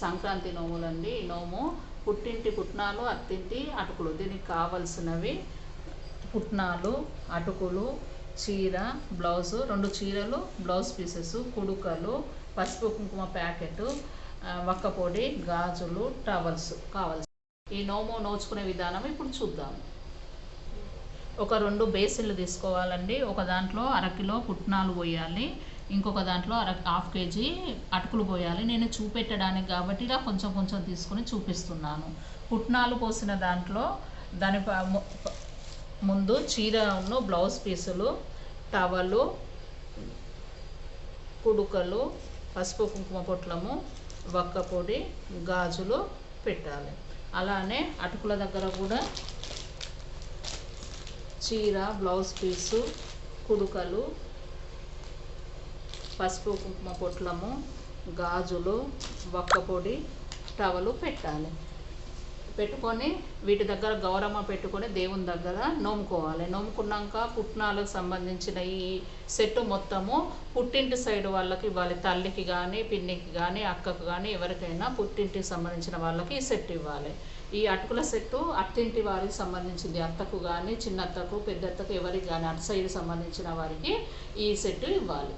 సంక్రాంతి నోములండి. ఈ నోము పుట్టింటి పుట్నాలు అత్తింటి అటుకులు. దీనికి కావలసినవి పుట్నాలు అటుకులు చీర బ్లౌజు రెండు చీరలు బ్లౌజ్ పీసెస్ కుడుకలు పసుపు కుంకుమ ప్యాకెట్ వక్కపొడి గాజులు టవల్స్ కావలసి. ఈ నోము నోచుకునే విధానం ఇప్పుడు చూద్దాం. ఒక రెండు బేసిన్లు తీసుకోవాలండి. ఒక దాంట్లో అరకిలో పుట్నాలు పోయాలి. ఇంకొక దాంట్లో అర హాఫ్ కేజీ అటుకులు పోయాలి. నేను చూపెట్టడానికి కాబట్టి ఇలా కొంచెం కొంచెం తీసుకొని చూపిస్తున్నాను. పుట్నాలు పోసిన దాంట్లో దాని ముందు చీరను బ్లౌజ్ పీసులు టవలు కుడుకలు పసుపు కుంకుమ పొట్లము వక్క పొడి గాజులు పెట్టాలి. అలానే అటుకుల దగ్గర కూడా చీర బ్లౌజ్ పీసు కుడుకలు పసుపు కుంకుమ పొట్లము గాజులు వక్క పొడి టవలు పెట్టాలి. పెట్టుకొని వీటి దగ్గర గౌరమ్మ పెట్టుకొని దేవుని దగ్గర నోముకోవాలి. నోముకున్నాక పుట్నాలకు సంబంధించిన ఈ సెట్ మొత్తము పుట్టింటి సైడ్ వాళ్ళకి ఇవ్వాలి తల్లికి కానీ పిన్నికి కానీ అక్కకు కానీ ఎవరికైనా పుట్టింటికి సంబంధించిన వాళ్ళకి ఈ సెట్ ఇవ్వాలి. ఈ అటుకుల సెట్టు అత్తింటి వారికి సంబంధించింది. అత్తకు కానీ చిన్నత్తకు పెద్దత్తకు ఎవరికి కానీ అటు సైడ్ సంబంధించిన వారికి ఈ సెట్ ఇవ్వాలి.